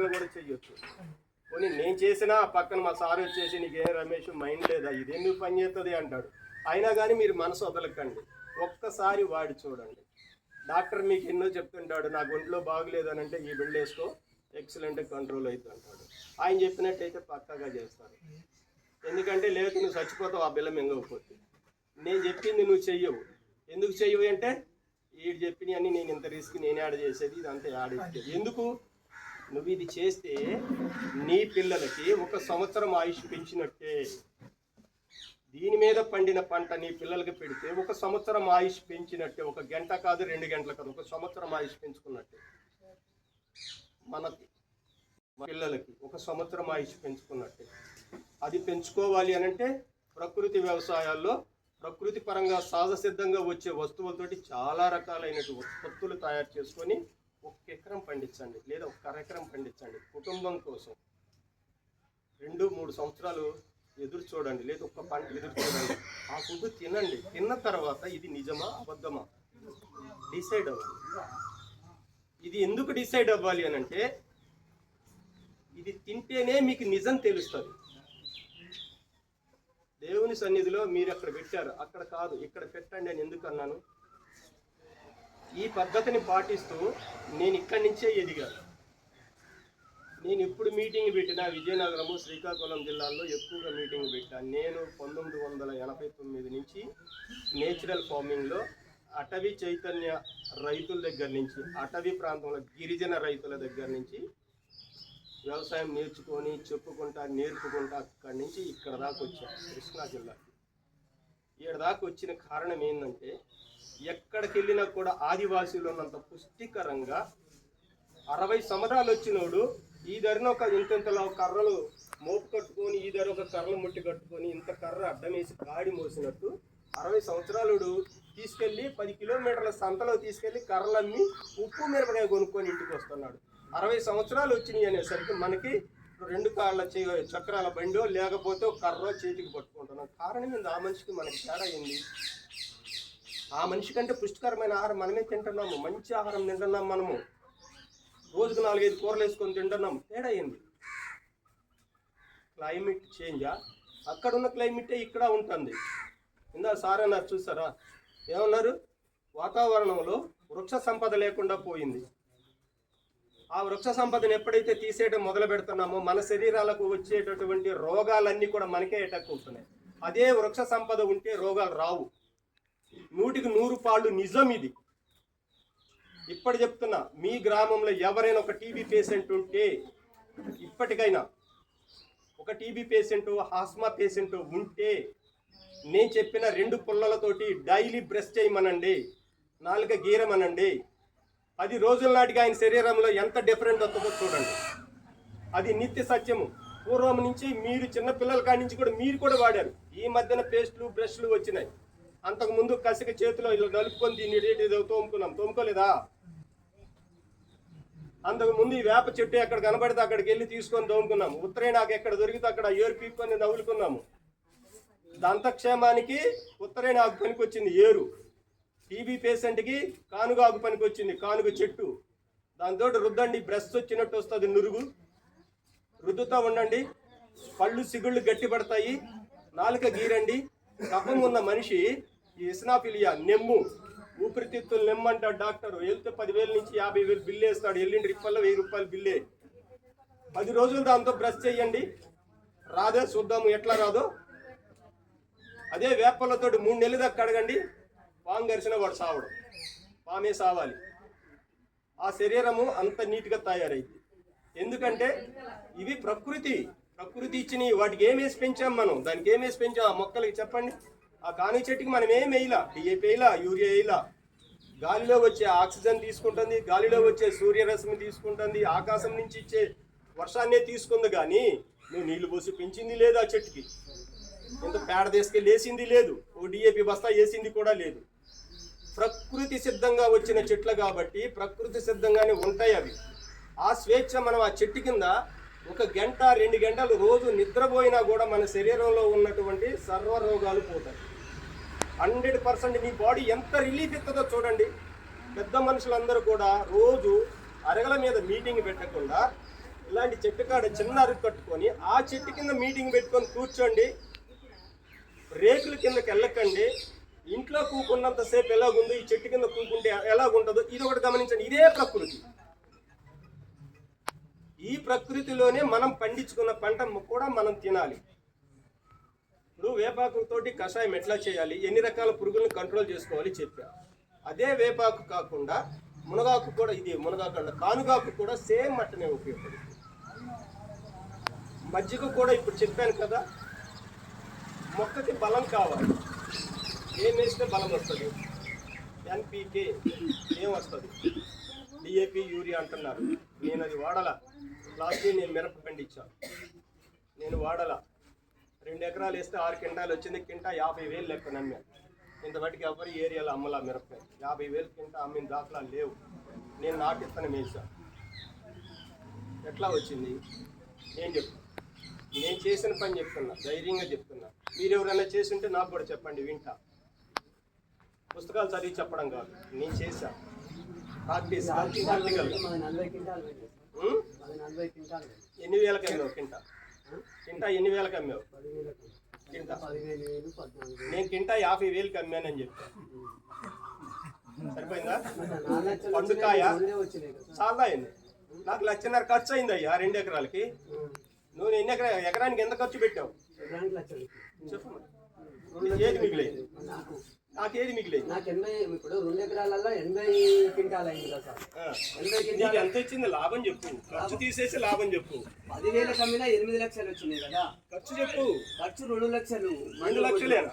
ఆలోచనలు కూడా చేయొచ్చు పోనీ నేను చేసినా పక్కన మా సార్ వచ్చేసి నీకేం రమేష్ మైండ్ లేదా? ఇదెందుకు పని చేస్తుంది అంటాడు. అయినా కానీ మీరు మనసు వదలకండి. ఒక్కసారి వాడి చూడండి. డాక్టర్ మీకు ఎన్నో చెప్తుంటాడు నాకు ఒంట్లో బాగలేదు అని అంటే ఈ బిల్డ్ వేసుకో ఎక్సలెంట్ కంట్రోల్ అవుతుంది అంటాడు. ఆయన చెప్పినట్టయితే పక్కాగా చేస్తారు. ఎందుకంటే లేదు నువ్వు చచ్చిపోతావు ఆ బిల్లం ఎంగకపోతే నేను చెప్పింది నువ్వు చెయ్యవు. ఎందుకు చెయ్యవు అంటే వీడు చెప్పినవన్నీ నేను ఇంత రిస్క్ నేను యాడ్ చేసేది ఇదంతా యాడ్ చేసేది ఎందుకు? నువ్వు ఇది చేస్తే నీ పిల్లలకి ఒక సంవత్సరం ఆయుష్ పెంచినట్టే. దీని మీద పండిన పంట నీ పిల్లలకి పెడితే ఒక సంవత్సరం ఆయుష్ పెంచినట్టే. ఒక గంట కాదు రెండు గంటల కాదు ఒక సంవత్సరం ఆయుష్ పెంచుకున్నట్టే. మనకి మన పిల్లలకి ఒక సంవత్సరం ఆయుష్ పెంచుకున్నట్టే. అది పెంచుకోవాలి అని అంటే ప్రకృతి వ్యవసాయాల్లో ప్రకృతి పరంగా సహజసిద్ధంగా వచ్చే వస్తువులతోటి చాలా రకాలైనటువంటి ఉత్పత్తులు తయారు చేసుకొని ఎకరం పండించండి లేదా ఒక ఎకరం పండించండి కుటుంబం కోసం. రెండు మూడు సంవత్సరాలు ఎదురు చూడండి లేదా ఒక్క పంట ఎదురు చూడండి. ఆ ఫుడ్ తినండి. తిన్న తర్వాత ఇది నిజమా అబద్ధమా? డిసైడ్ అవ్వాలి. ఇది ఎందుకు డిసైడ్ అవ్వాలి అని అంటే ఇది తింటేనే మీకు నిజం తెలుస్తుంది. దేవుని సన్నిధిలో మీరు అక్కడ పెట్టారు. అక్కడ కాదు ఇక్కడ పెట్టండి అని ఎందుకు అన్నాను? ఈ పద్ధతిని పాటిస్తూ నేను ఇక్కడి నుంచే ఎదిగాను. నేను ఎప్పుడు మీటింగ్ పెట్టిన విజయనగరము శ్రీకాకుళం జిల్లాల్లో ఎక్కువగా మీటింగ్ పెట్టాను నేను పంతొమ్మిది వందల ఎనభై తొమ్మిది నుంచి నేచురల్ ఫార్మింగ్లో అటవీ చైతన్య రైతుల దగ్గర నుంచి అటవీ ప్రాంతంలో గిరిజన రైతుల దగ్గర నుంచి వ్యవసాయం నేర్చుకొని చెప్పుకుంటా నేర్పుకుంటా అక్కడి నుంచి ఇక్కడ దాకా వచ్చాను కృష్ణా జిల్లాకి. ఇక్కడ దాకా వచ్చిన కారణం ఏంటంటే ఎక్కడికి వెళ్ళినా కూడా ఆదివాసీలు ఉన్నంత పుష్టికరంగా అరవై సంవత్సరాలు వచ్చినోడు ఈ ధరన ఒక ఇంతలో కర్రలు మోపు కట్టుకొని ఈ ధర ఒక కర్రలు ముట్టి కట్టుకొని ఇంత కర్ర అడ్డమేసి గాడి మోసినట్టు అరవై సంవత్సరాలుడు తీసుకెళ్ళి పది కిలోమీటర్ల సంతలో తీసుకెళ్ళి కర్రలమ్మి ఉప్పు మిరపకాయ కొనుక్కొని ఇంటికి వస్తున్నాడు. అరవై సంవత్సరాలు వచ్చినాయి అనేసరికి మనకి రెండు కాళ్ళ చే- చక్రాల బండో లేకపోతే కర్రో కర్ర చేతికి పట్టుకుంటున్నాం. కారణం ఏంది? ఆ మనిషికి మనకి తేడా ఏంది? ఆ మనిషి కంటే పుష్టికరమైన ఆహారం మనమే తింటున్నాము. మంచి ఆహారం తింటున్నాం మనము. రోజుకు నాలుగైదు కూరలు వేసుకొని తింటున్నాం తేడా అయింది క్లైమేట్ చేంజా? అక్కడ ఉన్న క్లైమేటే ఇక్కడ ఉంటుంది. ఇందా సార్ అన్నారు చూసారా? ఏమన్నారు? వాతావరణంలో వృక్ష సంపద లేకుండా పోయింది. ఆ వృక్ష సంపదను ఎప్పుడైతే తీసేయడం మొదలు పెడుతున్నామో మన శరీరాలకు వచ్చేటటువంటి రోగాలన్నీ కూడా మనకే అటాక్ అవుతున్నాయి. అదే వృక్ష సంపద ఉంటే రోగాలు రావు. నూటికి నూరు పాళ్ళు నిజం ఇది. ఇప్పటి చెప్తున్నా మీ గ్రామంలో ఎవరైనా ఒక టీబీ పేషెంట్ ఉంటే ఇప్పటికైనా ఒక టీబీ పేషెంట్ ఆస్మా పేషెంట్ ఉంటే నేను చెప్పిన రెండు పుల్లలతోటి డైలీ బ్రష్ చేయమనండి నాలుక గీరమనండి. పది రోజుల నాటికి ఆయన శరీరంలో ఎంత డిఫరెంట్ వస్తుందో చూడండి. అది నిత్య సత్యము. పూర్వం నుంచి మీరు చిన్న పిల్లల కాడి నుంచి కూడా మీరు కూడా వాడారు. ఈ మధ్యన పేస్ట్లు బ్రష్లు వచ్చినాయి. అంతకు ముందు కసిక చేతిలో ఇలా నలుపుకొని దీన్ని తోముకున్నాం తోముకోలేదా? అంతకు ముందు ఈ వేప చెట్టు ఎక్కడ కనబడితే అక్కడికి వెళ్ళి తీసుకొని తోముకున్నాము. ఉత్తరేణాకు ఎక్కడ దొరికితే అక్కడ ఏరు పీక్కొని నవ్వులుకున్నాము. దంతక్షేమానికి ఉత్తరేణాకు పనికొచ్చింది ఏరు. టీబీ పేషెంట్కి కానుగాకు పనికొచ్చింది కానుగ చెట్టు. దాంతో రుద్దండి బ్రష్ వచ్చినట్టు వస్తుంది నురుగు. రుద్దుతూ ఉండండి పళ్ళు సిగుళ్ళు గట్టి పడతాయి నాలుక గీరండి. కఫం ఉన్న మనిషి ఈ ఇస్నాఫిలియా నెమ్ము. ఊపిరితిత్తులు నెమ్మంటాడు డాక్టర్. వెళ్తే పదివేల నుంచి యాభై వేలు బిల్లు వేస్తాడు. ఎల్లుండి రిప్పల్లో వెయ్యి రూపాయలు బిల్లే. పది రోజులు దాంతో బ్రష్ చేయండి రాదే చూద్దాము ఎట్లా రాదో. అదే వేపలతో మూడు నెలల దాకా కడగండి. పాము గరిచిన వాడు సావడం. పామే సావాలి. ఆ శరీరము అంత నీట్గా తయారైంది. ఎందుకంటే ఇవి ప్రకృతి. ప్రకృతి ఇచ్చినవి. వాటికి ఏమేసి పెంచాం మనం? దానికి ఏమేసి పెంచాం? ఆ మొక్కలకి చెప్పండి. ఆ కాని చెట్టుకి మనం ఏం వేయలా? DAP వేయలా urea వేయలా? గాలిలో వచ్చే ఆక్సిజన్ తీసుకుంటుంది గాలిలో వచ్చే సూర్యరశ్మి తీసుకుంటుంది ఆకాశం నుంచి ఇచ్చే వర్షాన్నే తీసుకుంది కానీ నువ్వు నీళ్ళు పోసి పెంచింది లేదు ఆ చెట్టుకి. ఇంత పేడ తీసుకెళ్ళి వేసింది లేదు. ఓ డిఏపి బస్తా వేసింది కూడా లేదు. ప్రకృతి సిద్ధంగా వచ్చిన చెట్లు కాబట్టి ప్రకృతి సిద్ధంగానే ఉంటాయి అవి. ఆ స్వేచ్ఛ మనం ఆ చెట్టు కింద ఒక గంట రెండు గంటలు రోజు నిద్రపోయినా కూడా మన శరీరంలో ఉన్నటువంటి సర్వ రోగాలు పోతాయి. హండ్రెడ్ పర్సెంట్ మీ బాడీ ఎంత రిలీఫ్ ఇస్తుందో చూడండి. పెద్ద మనుషులందరూ కూడా రోజు అరగల మీద మీటింగ్ పెట్టకుండా ఇలాంటి చెట్టు కాడ చిన్న అరుగు కట్టుకొని ఆ చెట్టు కింద మీటింగ్ పెట్టుకొని కూర్చోండి. రేకుల కిందకి వెళ్ళకండి. ఇంట్లో కూకున్నంతసేపు ఎలాగుందో? ఈ చెట్టు కింద కూకుంటే ఎలాగుంటుందో ఇది ఒకటి గమనించండి. ఇదే ప్రకృతి. ఈ ప్రకృతిలోనే మనం పండించుకున్న పంట కూడా మనం తినాలి. ఇప్పుడు వేపాకు తోటి కషాయం ఎట్లా చేయాలి? ఎన్ని రకాల పురుగులను కంట్రోల్ చేసుకోవాలి? చెప్పా. అదే వేపాకు కాకుండా మునగాకు కూడా ఇది మునగాకు అంట. కానుగాకు కూడా సేమ్ అట్టనే ఉపయోగపడుతుంది. మజ్జిగ కూడా ఇప్పుడు చెప్పాను కదా మొక్కకి బలం కావాలి. ఏం వేస్తే బలం వస్తుంది? ఎన్పికే ఏం వస్తుంది? డిఏపి యూరియా అంటున్నారు. నేను అది వాడాల. లాస్ట్ నేను మిరప పండించాను నేను వాడాల. రెండు ఎకరాలు వేస్తే ఆరు కింటాలు వచ్చింది కింటా యాభై వేలు లెక్క నమ్మాను ఇంతవరకు ఎవరి ఏరియాలో అమ్మలా మిరపకాయ? యాభై వేలు కింట అమ్మిన దాఖలా లేవు. నేను నాటిస్తాను వేసా ఎట్లా వచ్చింది? నేను చెప్తాను నేను చేసిన పని చెప్తున్నా ధైర్యంగా చెప్తున్నా. మీరు ఎవరైనా చేసి ఉంటే నాకు కూడా చెప్పండి వింటా. పుస్తకాలు చదివి చెప్పడం కాదు నేను చేశా. Practice practical. క్వింటాలు క్వింటాలు ఎన్ని వేలకు అమ్మావు కింట కింట ఎన్ని వేలకు అమ్మావు కింట. నేను కింట యాభై వేలకు అమ్మానని చెప్పాను సరిపోయిందా? పండుకాయ చాలా అయింది. నాకు లక్షన్నర ఖర్చు అయింది అయ్యా రెండు ఎకరాలకి. నువ్వు ఎన్ని ఎకరా ఎకరానికి ఎంత ఖర్చు పెట్టావు? చెప్పు ఏది మిగిలేదు? నాకు నాకు ఏది మిగిలేదు నాకు ఎనభై ఇప్పుడు రెండు ఎకరాలలో ఎనభై క్వింటాలు అయింది కదా సార్. ఎనభై క్వింటాలు ఎంత వచ్చింది? లాభం చెప్పు. ఖర్చు తీసేసి లాభం చెప్పు. పదివేల కమ్మినా ఎనిమిది లక్షలు వచ్చినాయి కదా. ఖర్చు చెప్పు. ఖర్చు రెండు లక్షలు. రెండు లక్షలేనా